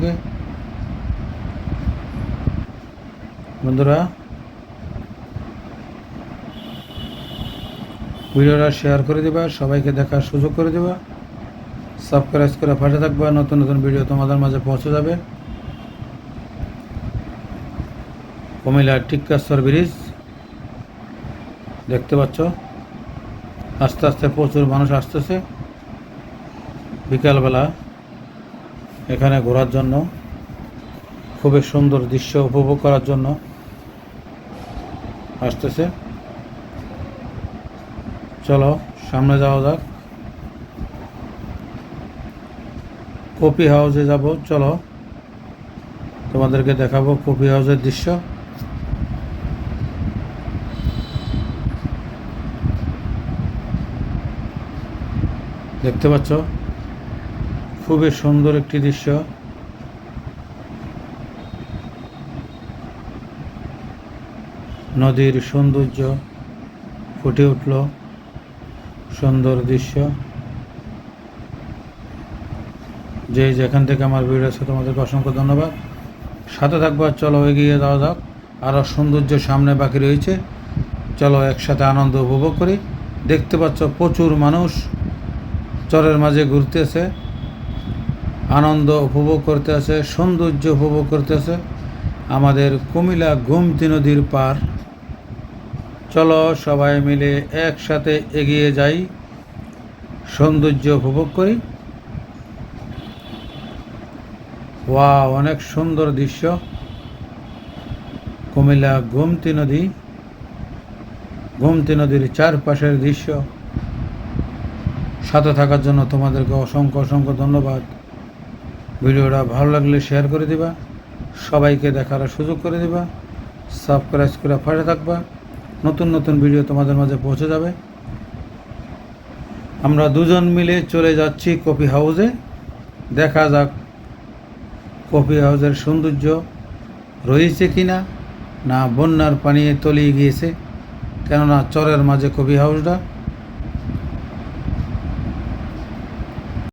তোমাদেরকে বন্ধুরা, ভিডিওটা শেয়ার করে দেবা, সবাইকে দেখার সুযোগ করে দেবা। সাবস্ক্রাইব করে পাশে থাকবা, নতুন নতুন ভিডিও তোমাদের মাঝে পৌঁছে যাবে। কুমিল্লার টিক্কাশ্বর ব্রিজ, দেখতে পাচ্ছ? আস্তে আস্তে প্রচুর মানুষ আসতেছে। বিকালবেলা এখানে ঘোরার জন্য, খুবই সুন্দর দৃশ্য উপভোগ করার জন্য আসতেছে। চলো, সামনে যাওয়া যাক। কপি হাউসে যাব, চলো। তোমাদেরকে দেখাবো কপি হাউসের দৃশ্য। দেখতে পাচ্ছ? খুবই সুন্দর একটি দৃশ্য। নদীর সৌন্দর্য ফুটে উঠল। সুন্দর দৃশ্য। যে যেখান থেকে আমার ভিডিও আছে, তোমাদেরকে অসংখ্য ধন্যবাদ। সাথে থাকব, চলো এগিয়ে যাওয়া যাক। আরও সৌন্দর্য সামনে বাকি রয়েছে। চলো একসাথে আনন্দ উপভোগ করি। দেখতে পাচ্ছ প্রচুর মানুষ। চরের মাঝে ঘুরতেছে। আনন্দ উপভোগ করতে আছে, সৌন্দর্য উপভোগ করতে আছে। আমাদের কুমিলা গোমতী নদীর পার। চলো সবাই মিলে একসাথে এগিয়ে যাই। সৌন্দর্য উপভোগ করি। ওয়া অনেক সুন্দর দৃশ্য। কুমিল্লা গোমতী নদী। গোমতী নদীর চারপাশের দৃশ্য। সাথে থাকার জন্য তোমাদেরকে অসংখ্য অসংখ্য ধন্যবাদ। ভিডিওটা ভালো লাগলে শেয়ার করে দিবা, সবাইকে দেখার সুযোগ করে দিবা সাবস্ক্রাইব করে পাশে থাকবা। নতুন নতুন ভিডিও তোমাদের মাঝে পৌঁছে যাবে। আমরা দুজন মিলে চলে যাচ্ছি কফি হাউসে দেখা যাক কফি হাউসের সৌন্দর্য রয়েছে কি না না বন্যার পানি তলিয়ে গিয়েছে। কেননা চরের মাঝে কফি হাউসটা